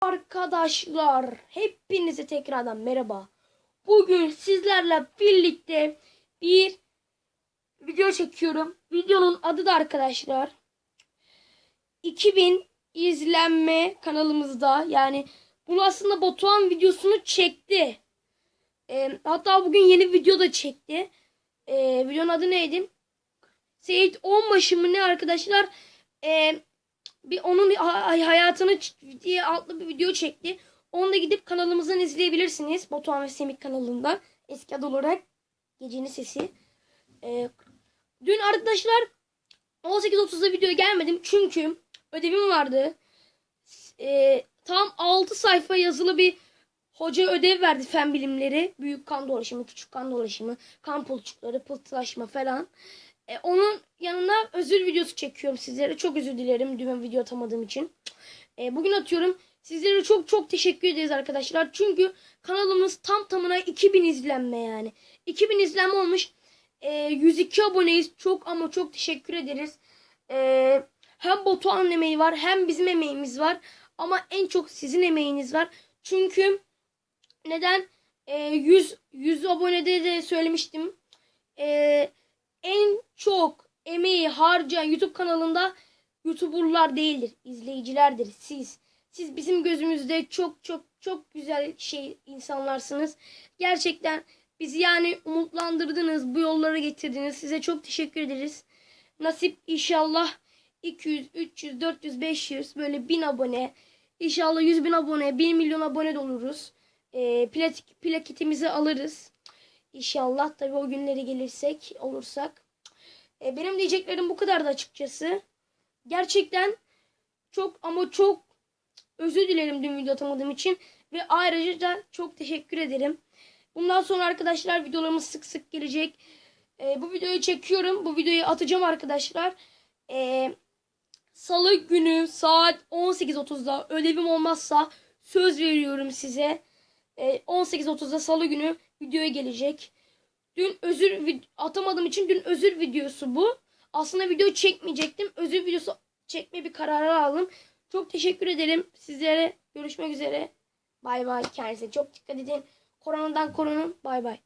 Arkadaşlar hepinize tekrardan merhaba. Bugün sizlerle birlikte bir video çekiyorum. Videonun adı da arkadaşlar 2000 izlenme kanalımızda. Yani bunu aslında Batuhan videosunu çekti. Ee, hatta bugün yeni video da çekti. Ee, videonun adı neydi? Seyit Onbaşı mı ne arkadaşlar? Ee, bir onun ha- hayatını diye adlı bir video çekti. Onu da gidip kanalımızdan izleyebilirsiniz. Batuhan ve Semih kanalından. Eski adı olarak Gecenin Sesi. Ee, dün arkadaşlar 18.30'da video gelmedim. Çünkü ödevim vardı. Ee, tam 6 sayfa yazılı bir hoca ödev verdi fen bilimleri. Büyük kan dolaşımı, küçük kan dolaşımı, kan pulçukları, pıhtılaşma falan. E, onun özür videosu çekiyorum sizlere. Çok özür dilerim düğme video atamadığım için. E, bugün atıyorum. Sizlere çok çok teşekkür ederiz arkadaşlar. Çünkü kanalımız tam tamına 2000 izlenme yani. 2000 izlenme olmuş. E, 102 aboneyiz. Çok ama çok teşekkür ederiz. E, hem Batuhan'ın emeği var hem bizim emeğimiz var. Ama en çok sizin emeğiniz var. Çünkü neden? E, 100, 100 abonede de söylemiştim. Eee en çok emeği harcayan YouTube kanalında YouTuber'lar değildir, izleyicilerdir. Siz. Siz bizim gözümüzde çok çok çok güzel şey insanlarsınız. Gerçekten bizi yani umutlandırdınız, bu yollara getirdiniz. Size çok teşekkür ederiz. Nasip inşallah 200, 300, 400, 500 böyle 1000 abone. İnşallah 100 bin abone, 1 milyon abone de oluruz. Ee, plak, plaketimizi alırız. İnşallah tabii o günleri gelirsek olursak. E, benim diyeceklerim bu kadardı açıkçası. Gerçekten çok ama çok özür dilerim dün video atamadığım için. Ve ayrıca da çok teşekkür ederim. Bundan sonra arkadaşlar videolarımız sık sık gelecek. E, bu videoyu çekiyorum. Bu videoyu atacağım arkadaşlar. E, Salı günü saat 18.30'da ödevim olmazsa söz veriyorum size. E, 18.30'da salı günü videoya gelecek. Dün özür atamadığım için dün özür videosu bu. Aslında video çekmeyecektim. Özür videosu çekme bir kararı aldım. Çok teşekkür ederim. Sizlere görüşmek üzere. Bay bay. Kendinize çok dikkat edin. Koronadan korunun. Bay bay.